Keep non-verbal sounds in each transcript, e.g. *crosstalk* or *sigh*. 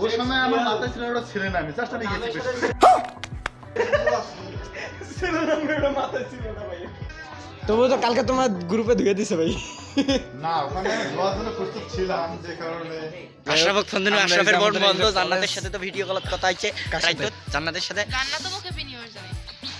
ওই সময় আমার মাথায় ছিল ওটা ছেলে না আমি ছিল না ভাই। তবুও তো কালকে তোমার গ্রুপে ধুয়ে দিছে ভাই। না ওখানে ধোয়ার জন্য প্রস্তুত ছিলাম যে কারণে আশরাফক ফন্দনু আশরাফের বন্ধু জান্নাতের সাথে তো ভিডিও কলত কথা তাই তো জান্নাতের সাথে। জান্নাত মুখে বিনিয়োগ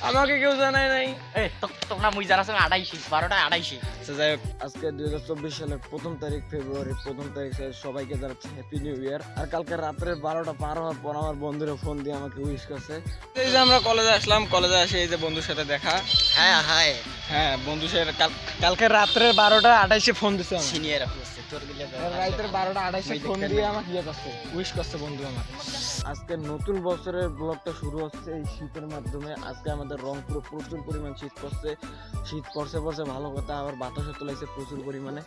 আমাকে কেউ জানায় নাই। এই তোমরা মুই জানাস আড়াইশি বারোটা আড়াইশি। আচ্ছা যাই হোক আজকে দুই হাজার চব্বিশ সালের প্রথম তারিখ ফেব্রুয়ারি প্রথম তারিখ সবাইকে জানাচ্ছি হ্যাপি নিউ ইয়ার আর কালকে রাত্রে বারোটা পার হওয়ার পর আমার বন্ধুরা ফোন দিয়ে আমাকে উইশ করছে। এই যে আমরা কলেজে আসলাম কলেজে আসে এই যে বন্ধুর সাথে দেখা। হ্যাঁ হ্যাঁ। হ্যাঁ বন্ধুর সাথে কাল- কালকে রাত্রে বারোটা আঠাইশে ফোন দিছে আমার সিনিয়র বন্ধু আমার আজকে নতুন বছরের ব্লগটা শুরু হচ্ছে এই শীতের মাধ্যমে। আজকে আমাদের রংপুরে প্রচুর পরিমাণ শীত পড়ছে। শীত পড়ছে পড়ছে, ভালো কথা। আবার বাতাসও তোলাইছে প্রচুর পরিমাণে।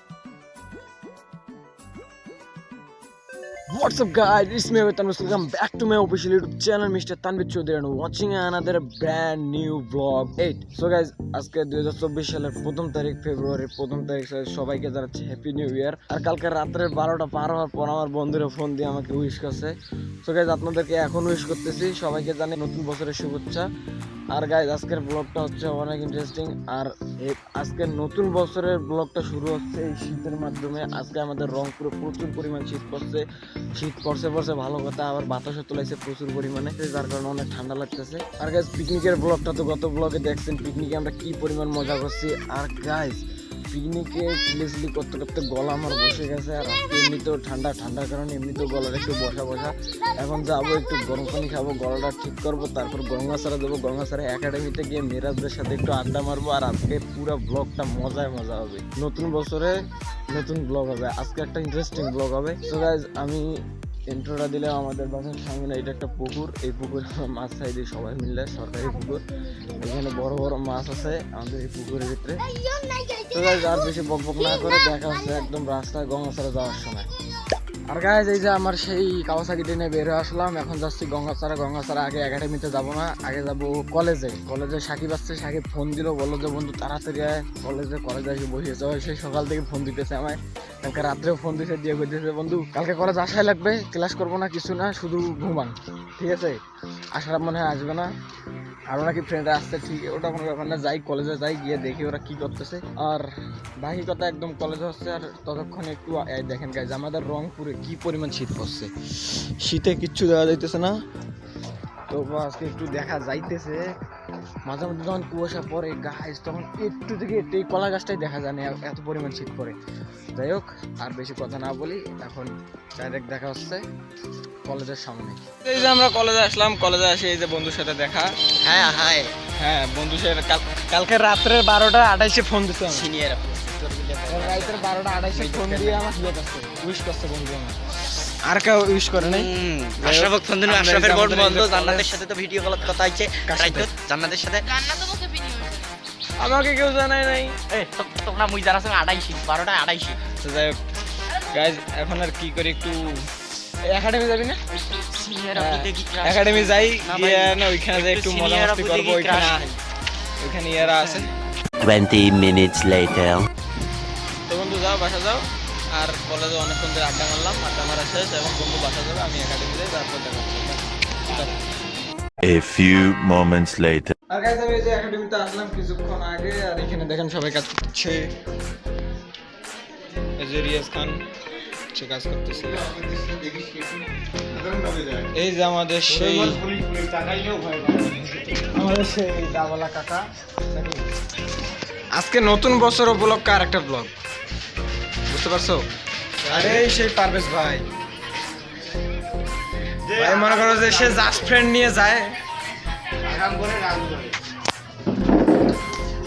What's up guys, it's me Vetan welcome back to my official YouTube channel Mr. Tanvir Chaudhary. And watching another brand new vlog. 8 So guys, আজকে 2024 সালের প্রথম তারিখ ফেব্রুয়ারি প্রথম তারিখ সবাইকে জানাচ্ছি হ্যাপি নিউ ইয়ার আর কালকে রাত্রের বারোটা পার হওয়ার পর আমার বন্ধুরা ফোন দিয়ে আমাকে উইশ করছে। সো গাইজ আপনাদেরকে এখন উইশ করতেছি। সবাইকে জানি নতুন বছরের শুভেচ্ছা। আর গাইজ আজকের ব্লগটা হচ্ছে অনেক ইন্টারেস্টিং আর আজকের নতুন বছরের ব্লগটা শুরু হচ্ছে এই শীতের মাধ্যমে। আজকে আমাদের রংপুরে প্রচুর পরিমাণ শীত পড়ছে। শীত পড়ছে পড়ছে, ভালো কথা, আবার বাতাসও তোলাইছে প্রচুর পরিমাণে, যার কারণে অনেক ঠান্ডা লাগতেছে। আর গাইজ পিকনিকের ব্লগটা তো গত ব্লগে দেখছেন পিকনিকে আমরা কি পরিমাণ মজা করছি। আর গাইজ পিকনিকে করতে করতে গলা আমার বসে গেছে আর আজকে এমনিতেও ঠান্ডা, ঠান্ডার কারণে এমনিতেও গলাটা একটু বসা বসা। এখন যাব একটু গরম পানি খাব, গলাটা ঠিক করব, তারপর গঙ্গাসারা দেবো। গঙ্গাসারা একাডেমিতে গিয়ে মিরাজদের সাথে একটু আড্ডা মারবো আর আজকে পুরো ব্লগটা মজায় মজা হবে। নতুন বছরে নতুন ব্লগ হবে। আজকে একটা ইন্টারেস্টিং ব্লগ হবে। তো গাইজ আমি ইন্ট্রোটা দিলে আমাদের বাসার সামনে। এটা একটা পুকুর। এই পুকুরে মাছ খাই দিই সবাই মিললে সরকারি পুকুর। এখানে বড় বড় মাছ আছে আমাদের এই পুকুরের ভিতরে। আর বেশি বক বক না করে দেখা হচ্ছে একদম রাস্তায় গঙ্গাছড়া যাওয়ার সময়। আর গাইজ এই যে আমার সেই কাওয়াসাকি ট্রেনে বের হয়ে আসলাম, এখন যাচ্ছি গঙ্গাছড়া গঙ্গাছড়া আগে একাডেমিতে যাব না, আগে যাব কলেজে কলেজে সাকিব আসছে, সাকিব ফোন দিল, বলল যে, বন্ধু, তাড়াতাড়ি আয় কলেজে কলেজে এসে বসে যাও সেই সকাল থেকে ফোন দিতেছে আমায়। কালকে রাত্রেও ফোন দিতে দিয়ে বলতেছে, বন্ধু, কালকে কলেজ আসাই লাগবে ক্লাস করব না, কিছু না, শুধু ঘুমান। ঠিক আছে? আসার মনে হয় আসবে না। আরও নাকি ফ্রেন্ডরা আসতে ঠিক, ওটা কোনো ব্যাপার না, যাই কলেজে যাই, গিয়ে দেখি ওরা কি করতেছে। আর বাকি কথা একদম কলেজে হচ্ছে, আর ততক্ষণে একটু দেখেন গাইজ আমাদের রংপুরে কি পরিমাণ শীত পড়ছে? শীতে কিচ্ছু দেওয়া যাইতেছে না। তো আজকে একটু দেখা যাইতেছে। মাঝে মধ্যে যখন কুয়াশা পড়ে গাছ তখন একটু থেকে একটু এই কলা গাছটাই দেখা যায় না এত পরিমাণ শীত পড়ে। যাই হোক আর বেশি কথা না বলি এখন ডাইরেক্ট দেখা হচ্ছে কলেজের সামনে। এই যে আমরা কলেজে আসলাম কলেজে আসি এই যে বন্ধুর সাথে দেখা। হ্যাঁ হ্যাঁ হ্যাঁ বন্ধু সাথে কালকে রাত্রে বারোটা আঠাইশে ফোন আমার সিনিয়র রাতের বারোটা আঠাইশে ফোন দিয়ে আমার ইয়ে উইশ করছে বন্ধু আমার। আর কেউ উইশ করে নাই। এই যে আশরাফের বড় বন্ধু জান্নাতের সাথে তো ভিডিও কলত কথা কার তাই তো জান্নাতের সাথে? জান্নাত নিউ জানাই আমাকে কেউ জানায় নাই। এই তোমরা মুই জানাস আড়াইশি বারোটা আড়াইশি। তো যাই হোক গাইজ এখন আর কি করি একটু একাডেমি যাবি না? সিনিয়র হ্যাঁ, একাডেমি যাই না গিয়ে না ওইখানে যাই একটু মজা মাস্তি করব ওইখানে ওইখানে ইয়ারা আছে 20 minutes later. তো বন্ধু যাও বাসা যাও। আর কলেজে অনেকক্ষণ ধরে আড্ডা মারলাম আড্ডা মারা শেষ এবং বন্ধু বাসা যাবে আমি একাডেমি যাই তারপর দেখা হচ্ছে A few moments later. আর গাইজ আমি এই যে একাডেমিতে আসলাম কিছুক্ষণ আগে আর এখানে দেখেন সবাই কাজ করছে। এই যে রিয়াজ খান সে কাজ করতেছে। এই যে আমাদের সেই আমাদের সেই দাবলা কাকা। আজকে নতুন বছর উপলক্ষে আর একটা ব্লগ বুঝতে পারছ? আরে সেই পারভেজ ভাই। ভাই মনে করো যে সে জাস্ট ফ্রেন্ড নিয়ে যায়। আরাম করে রাগ করে।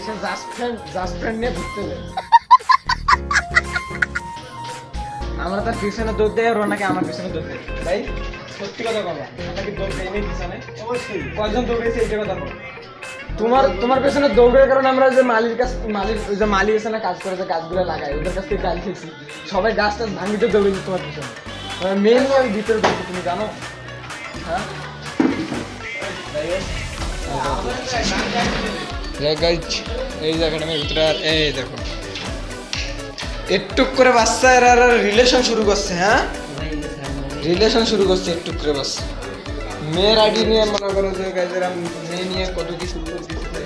সে জাস্ট ফ্রেন্ড জাস্ট ফ্রেন্ড নিয়ে ঘুরতে যায়। আমরা তার পিছনে দৌড় দেয় আর ও নাকি আমার পিছনে দৌড় দেয়। তাই সত্যি কথা বলো আমরা কি দৌড় দেয়নি পিছনে? অবশ্যই। কয়জন দৌড়েছে এইটা কথা বলো তোমার তোমার পেছনে দৌড়ের কারণে আমরা যে মালির কাছ, মালির যে মালি এসে না কাজ করে যে গাছগুলো লাগাই ওদের কাছ থেকে গাছ খেয়েছি। সবাই গাছ টাছ ভাঙিতে দৌড়েছি তোমার পিছনে। মেনলি আমি ভিতরে দৌড়ছি তুমি জানো? হ্যাঁ? এই জায়গাটা আমি ভিতরে আর এই দেখো একটু করে বাচ্চা এরা রিলেশন শুরু করছে হ্যাঁ? রিলেশন শুরু করছে একটু করে বাস মেয়ের আইডি নিয়ে মনে করো যে guys এরা মেয়ে নিয়ে কত কি শুরু করে। দিচ্ছে।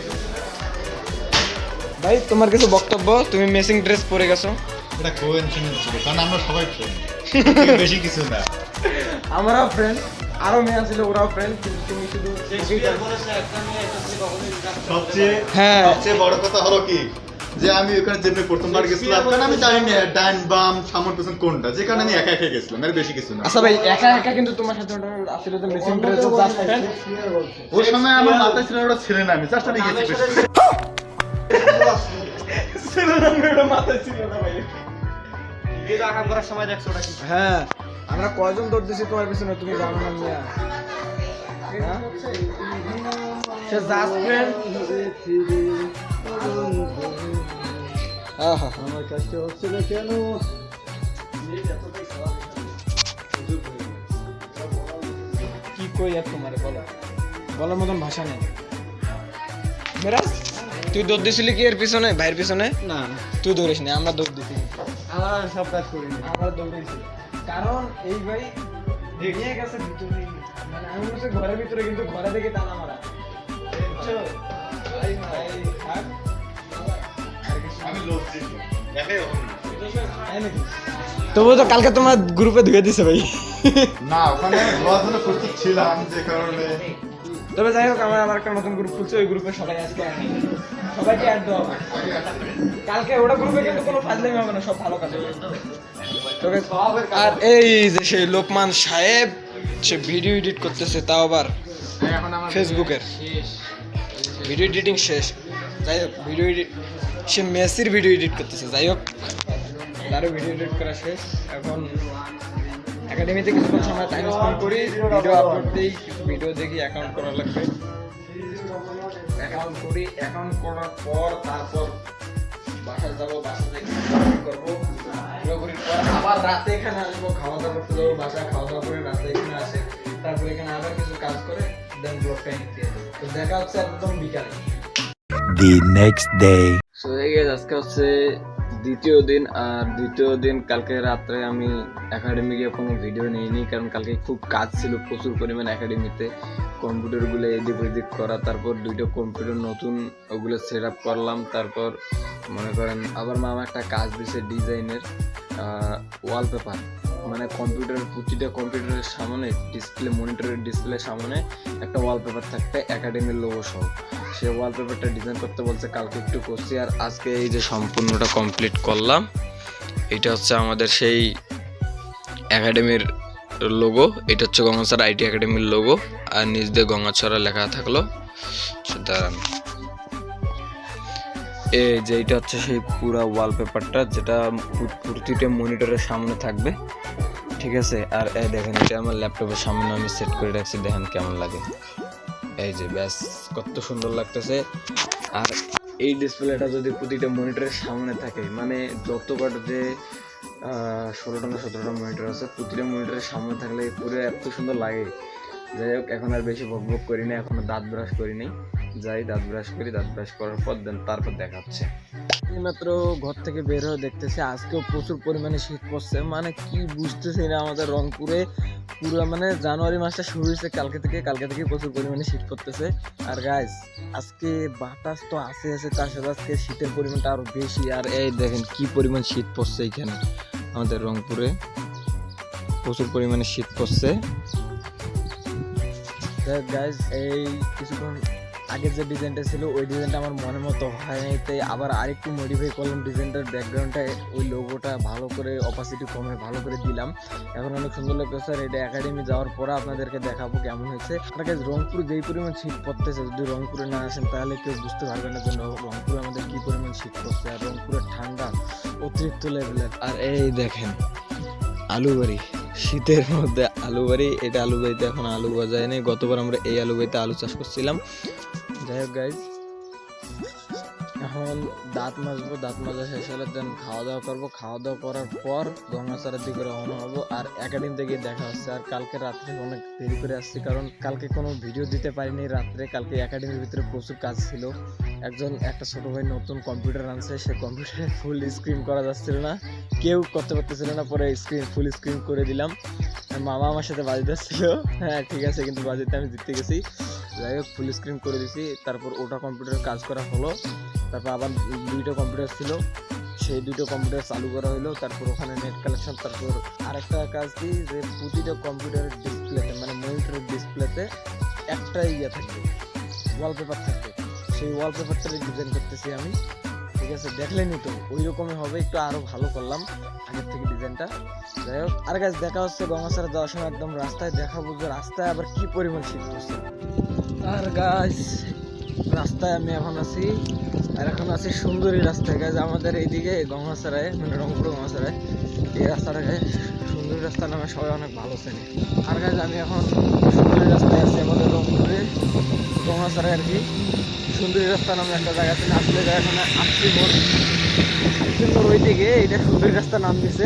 ভাই তোমার কিছু বক্তব্য? তুমি মেসিং ড্রেস পরে গেছো। এটা কোইন্সিডেন্স ছিল কারণ আমরা সবাই ফ্রেন্ড *laughs* বেশি কিছু না। আমরাও ফ্রেন্ড আরও মেয়ে আছিল ওরাও ফ্রেন্ড কিন্তু তুমি শুধু সবচেয়ে হ্যাঁ। সবচেয়ে বড় কথা হলো কি? যে আমি ওখানে যেমনি প্রথমবার গেছিলাম কারণ আমি জানি না ডান বাম সামন পেছন কোনটা যে কারণে আমি একা একা গেছিলাম এর বেশি কিছু না। আচ্ছা ভাই একা একা কিন্তু তোমার সাথে ওটা আসলে তো মেসিং ড্রেস জাস্ট ওই সময় আমার মাথায় ছিল ওটা ছিল না আমি জাস্ট আমি গেছি বেশি। হ্যাঁ আমরা কয়জন দৌড় দিছি তোমার পিছনে তুমি জানো না মিয়া? হ্যাঁ? সে জাস্ট ফ্রেন্ড আমার কাছে হচ্ছে না কেন? কি কই আর তোমারে বলো? বলার মতন ভাষা নেই। মেরাজ তুই দৌড় দিছিলি কি এর পিছনে ভাইয়ের পিছনে? না। তুই দৌড়িস না আমরা দৌড় দিছি আমার সব কাজ করিনি আমরা দৌড়েছি কারণ এই ভাই নিয়ে গেছে ভিতরে। মানে আমি বলছি ঘরের ভিতরে কিন্তু ঘরে থেকে টানা মারা। তবুও তো কালকে তোমার গ্রুপে ধুয়ে দিছে ভাই। না ওখানে জন্য প্রস্তুত ছিলাম যে কারণে। তবে যাই হোক আমার আবার একটা নতুন গ্রুপ খুলছে ওই গ্রুপে সবাই আজকে সবাইকে অ্যাড দেওয়া কালকে ওটা গ্রুপে কিন্তু কোনো ফাজলামি হবে না সব ভালো কাজ হবে। আর এই যে সেই লোকমান সাহেব সে ভিডিও এডিট করতেছে তাও আবার ফেসবুকের ভিডিও এডিটিং শেষ। যাই হোক, ভিডিও এডিট সে মেসির ভিডিও এডিট করতেছে, যাই হোক। তারও ভিডিও এডিট করা শেষ। এখন একাডেমিতে কিছুক্ষণ সময় টাইম স্পেন্ড করি ভিডিও আপলোড দিই কিছু ভিডিও দেখি অ্যাকাউন্ট করা লাগবে। অ্যাকাউন্ট করি অ্যাকাউন্ট করার পর তারপর বাসায় যাব বাসা থেকে করব আবার রাতে এখানে আসব, খাওয়া দাওয়া করতে যাব, বাসায় খাওয়া দাওয়া করে রাতে এখানে আসে, তারপরে এখানে আবার কিছু কাজ করে দেন ব্লগটা এন্ড তো দেখা হচ্ছে একদম বিকালে। The next day. So guys, আজকে হচ্ছে দ্বিতীয় দিন আর দ্বিতীয় দিন কালকে রাত্রে আমি একাডেমি গিয়ে কোনো ভিডিও নিইনি কারণ কালকে খুব কাজ ছিল প্রচুর পরিমাণ একাডেমিতে কম্পিউটারগুলো এদিক ওদিক করা তারপর দুইটা কম্পিউটার নতুন ওগুলো সেট আপ করলাম তারপর মনে করেন আবার মামা একটা কাজ দিছে ডিজাইনের ওয়ালপেপার মানে কম্পিউটারের প্রতিটা কম্পিউটারের সামনে ডিসপ্লে মনিটরের ডিসপ্লের সামনে একটা ওয়ালপেপার থাকবে একাডেমির লোগো সহ। সে ওয়ালপেপারটা ডিজাইন করতে বলছে, কালকে একটু করছি। আর আজকে এই যে সম্পূর্ণটা কমপ্লিট করলাম, এটা হচ্ছে আমাদের সেই একাডেমির লোগো এটা হচ্ছে গঙ্গাছড়া আইটি একাডেমির লোগো আর নিচ দিয়ে গঙ্গাছড়া লেখা থাকল। দাঁড়ান। এই যে এটা হচ্ছে সেই পুরা ওয়ালপেপারটা যেটা প্রতিটা মনিটরের সামনে থাকবে। ঠিক আছে, আর এই দেখেন এটা আমার ল্যাপটপের সামনে আমি সেট করে রাখছি, দেখেন কেমন লাগে। এই যে ব্যাস, কত সুন্দর লাগতেছে। আর এই ডিসপ্লেটা যদি প্রতিটা মনিটরের সামনে থাকে মানে যতবার যে ষোলোটা না সতেরোটা মনিটর আছে, প্রতিটা মনিটরের সামনে থাকলে পুরো এত সুন্দর লাগে। যাই হোক, এখন আর বেশি বক বক করি না, এখনও দাঁত ব্রাশ করি নাই। যাই দাঁত ব্রাশ করি দাঁত ব্রাশ করার পর দেন তারপর দেখাচ্ছে। মাত্র ঘর থেকে বের হয়ে দেখতেছি আজকেও প্রচুর পরিমাণে শীত পড়ছে। মানে কি বুঝতেছি না আমাদের রংপুরে পুরো মানে জানুয়ারি মাসটা শুরু হয়েছে কালকে থেকে কালকে থেকে প্রচুর পরিমাণে শীত পড়তেছে। আর গাইস আজকে বাতাস তো আছে আছে তার সাথে আজকে শীতের পরিমাণটা আরও বেশি। আর এই দেখেন কি পরিমাণ শীত পড়ছে এখানে আমাদের রংপুরে। প্রচুর পরিমাণে শীত পড়ছে। গাইজ এই কিছুক্ষণ আগের যে ডিজাইনটা ছিল ওই ডিজাইনটা আমার মনের মতো হয়নি। তাই আবার আরেকটু মডিফাই করলাম ডিজাইনটার ব্যাকগ্রাউন্ডটা ওই লোগোটা ভালো করে অপাসিটি কমে ভালো করে দিলাম। এখন অনেক সুন্দর লাগতেছে স্যার এটা একাডেমি যাওয়ার পরে আপনাদেরকে দেখাবো কেমন হয়েছে। আর guys, রংপুর যেই পরিমাণ শীত পড়তেছে যদি রংপুরে না আসেন তাহলে কেউ বুঝতে পারবে না যে রংপুরে আমাদের কী পরিমাণ শীত পড়ছে। আর রংপুরের ঠান্ডা অতিরিক্ত লেভেলের আর এই দেখেন আলু বাড়ি শীতের মধ্যে আলু বাড়ি এটা আলু বাড়িতে এখন আলু গজায় নেই গতবার আমরা এই আলু বাড়িতে আলু চাষ করছিলাম। যাই হোক গাইজ এখন দাঁত মাজবো, দাঁত মাজা শেষ হলে দেন খাওয়া দাওয়া করব। খাওয়া দাওয়া করার পর গঙ্গাসারের দিকে রওনা হব। আর একাডেমি থেকে দেখা হচ্ছে। আর কালকে রাত্রে অনেক দেরি করে আসছি, কারণ কালকে কোনো ভিডিও দিতে পারিনি রাত্রে। কালকে একাডেমির ভিতরে প্রচুর কাজ ছিল। একজন, একটা ছোট ভাই নতুন কম্পিউটার আনছে। সে কম্পিউটারে ফুল স্ক্রিন করা যাচ্ছিল না। কেউ করতে পারতেছিল না, পরে স্ক্রিন ফুল স্ক্রিন করে দিলাম। মামা আমার সাথে বাজিতে ছিল হ্যাঁ ঠিক আছে, কিন্তু বাজিতে আমি জিততে গেছি। যাই হোক ফুল স্ক্রিন করে দিছি। তারপর ওটা কম্পিউটার কাজ করা হলো। তারপর আবার দুইটা কম্পিউটার ছিল। সেই দুটো কম্পিউটার চালু করা হলো তারপর ওখানে নেট কালেকশন তারপর আরেকটা কাজ কি, যে প্রতিটা কম্পিউটারের ডিসপ্লেতে মানে মনিটরের ডিসপ্লেতে একটা ইয়ে থাকবে ওয়ালপেপার থাকবে। সেই ওয়ালপেপারটা ডিজাইন করতেছি আমি। ঠিক আছে দেখলেনি তো। ওই রকমই হবে, একটু আরও ভালো করলাম আগের থেকে ডিজাইনটা। যাই হোক, আর গাছ দেখা হচ্ছে গঙ্গাসারে যাওয়ার সময় একদম রাস্তায় দেখাবো যে রাস্তায় আবার কি পরিমাণ শীত পড়ছে। আর গাছ রাস্তায় আমি এখন আছি, আর এখন আছি সুন্দরী রাস্তায়। গাছ আমাদের এইদিকে গঙ্গাসারায় মানে রংপুর গঙ্গাসারায়, এই রাস্তাটাকে সুন্দরী রাস্তা নামে সবাই অনেক ভালো চেনে। আর গাছ আমি এখন সুন্দরী রাস্তায় আছি, আমাদের রংপুরে গঙ্গাসারায় আর কি। সুন্দরী রাস্তা নামে একটা জায়গা আছে আসলে জায়গাখানে আসছি আসছি মোড়। ওই দিকে এটা সুন্দরী রাস্তা নাম দিছে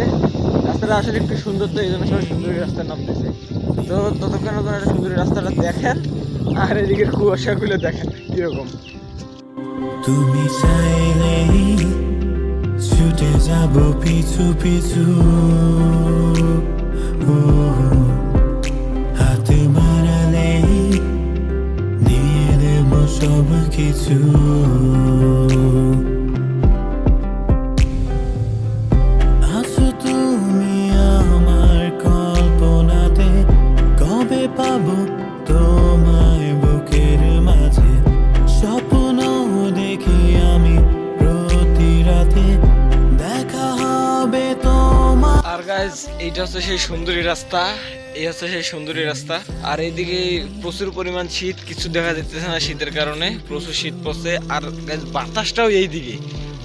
রাস্তাটা আসলে একটু সুন্দর তো এই জন্য সবাই সুন্দরী রাস্তার নাম দিছে তো ততক্ষণ আপনারা সুন্দরী রাস্তাটা দেখেন, আর এদিকে কুয়াশাগুলো দেখেন কীরকম। তুমি চাইলেই ছুটে যাব পিছু পিছু। সব কিছু। আছো তুমি আমার কল্পনাতে, কবে পাবো তোমায় বুকের মাঝে? স্বপ্ন দেখি আমি প্রতি রাতে, দেখা হবে তোমার। আর গাইজ এইটা হচ্ছে সেই সুন্দরী রাস্তা। এই হচ্ছে সেই সুন্দরী রাস্তা। আর এইদিকে প্রচুর পরিমাণ শীত, কিছু দেখা যাচ্ছে না শীতের কারণে, প্রচুর শীত পড়ছে। আর বাতাসটাও এই দিকে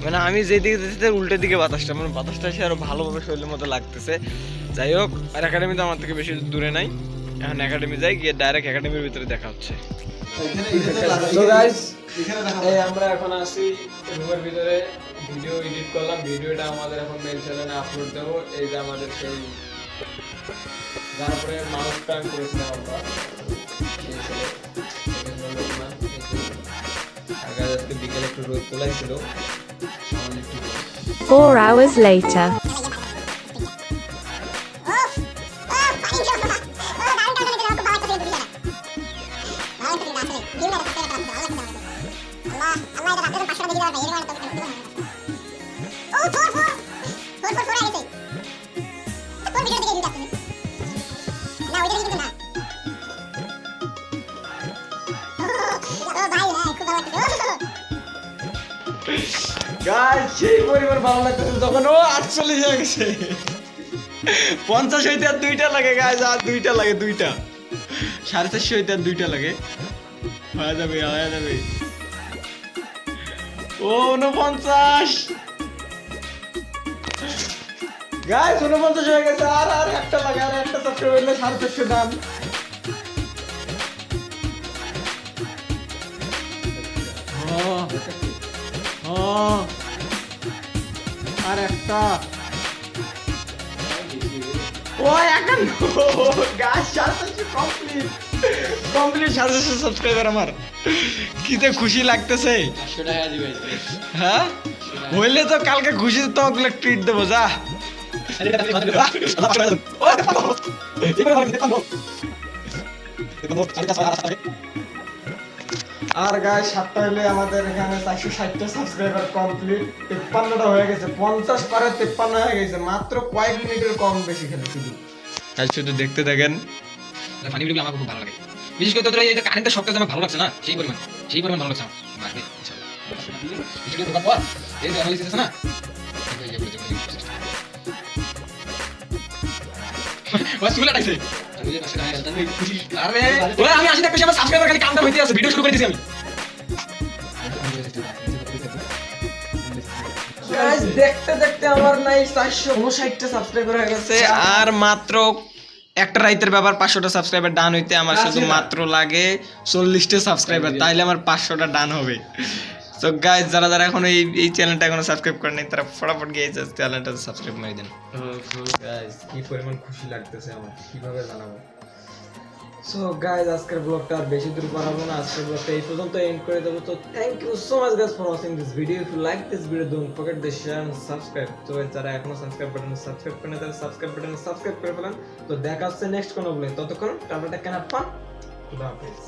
মানে আমি যেই দিকে যাচ্ছি উল্টো দিকে বাতাসটা মানে বাতাসটা এসে আরও ভালোভাবে শরীরের মতো লাগতেছে। যাই হোক, আর একাডেমি তো আমার থেকে বেশি দূরে নাই। এখন একাডেমি যাই, গিয়ে ডাইরেক্ট একাডেমির ভিতরে দেখা হচ্ছে। আমরা এখন আছি রুমের ভিতরে। ভিডিও এডিট করলাম। ভিডিওটা আমাদের এখন মেল চ্যানেলে আপলোড দেবো। এই যে আমাদের সেই তারপরে মানুষ প্রাণ করেছিলাম আমরা সেই ছেলে, এই গাইস, সেই পরিমাণ ভালো লাগতেছে তখন ও, আটচল্লিশ হয়ে গেছে। পঞ্চাশ হইতে আর দুইটা লাগে, গাইস, আর দুইটা লাগে, দুইটা। সাড়ে চারশো হইতে আর দুইটা লাগে। হয়ে যাবে হয়ে যাবে। ও উনপঞ্চাশ গাইস উনপঞ্চাশ হয়ে গেছে, আর আর একটা লাগে, আর একটা চারশো হইলে সাড়ে চারশো দাম ও। আর একটা ও একান্ন গাছ সাড়ে কমপ্লিট কমপ্লিট সাড়ে চারশো সাবস্ক্রাইবার আমার কিতে খুশি লাগতেছে হ্যাঁ হইলে তো কালকে খুশি তো ওগুলো ট্রিট দেবো যা আর গায়ে সাতটা হলে আমাদের এখানে চারশো ষাটটা সাবস্ক্রাইবার কমপ্লিট তেপ্পান্নটা হয়ে গেছে পঞ্চাশ পারে তেপ্পান্ন হয়ে গেছে। মাত্র কয়েক মিনিটের কম বেশি খেলে শুধু। তাই শুধু দেখতে দেখেন ফানি ভিডিওগুলো আমার খুব ভালো লাগে। বিশেষ করে তোর এই কারেন্টের যে আমার ভালো লাগছে না সেই পরিমাণ সেই পরিমাণ ভালো লাগছে আমার। মারবে ইনশাআল্লাহ। বিশেষ করে ঢোকার পর এই যে অ্যানালিসিস আছে না? এই যে এগুলো *laughs* ওরা আমি আসি সাবস্ক্রাইবার খালি কামটা হইতে আছে ভিডিও শুরু করে আমি। দেখতে দেখতে আমার নাই সাবস্ক্রাইবার হয়ে গেছে। আর মাত্র একটা রাইতের ব্যাপার পাঁচশোটা সাবস্ক্রাইবার ডান হইতে আমার শুধু মাত্র লাগে চল্লিশটা সাবস্ক্রাইবার তাইলে আমার পাঁচশোটা ডান হবে। সো গাইজ যারা যারা এখন এই এই চ্যানেলটা এখনও সাবস্ক্রাইব করে করেনি তারা ফটাফট গিয়ে চ্যানেলটা সাবস্ক্রাইব করে দিন। গাইজ কি পরিমাণ খুশি লাগতেছে আমার, কীভাবে জানাব? সো গাইজ আজকের ব্লগটা আর বেশি দূর বাড়াবো না। আজকের ব্লগটা এই পর্যন্ত এন্ড করে দেবো। তো thank you so much guys for watching this video if you like this video don't forget the share and subscribe তো, যারা এখনও সাবস্ক্রাইব বাটন সাবস্ক্রাইব করেন তারা সাবস্ক্রাইব বাটন সাবস্ক্রাইব করে ফেলেন। তো, দেখা হচ্ছে নেক্সট কোনো ব্লগে ততক্ষণ টাটা কেনা পান। খুদা হাফেজ।